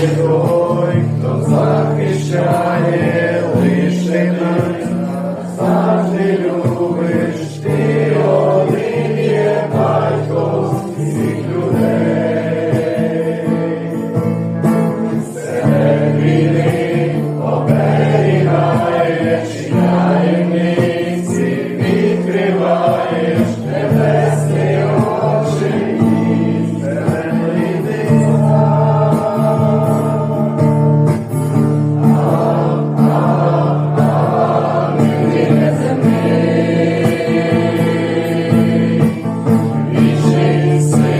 той, хто захищає лише нас, завжди любиш, say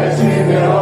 Paris, we will all.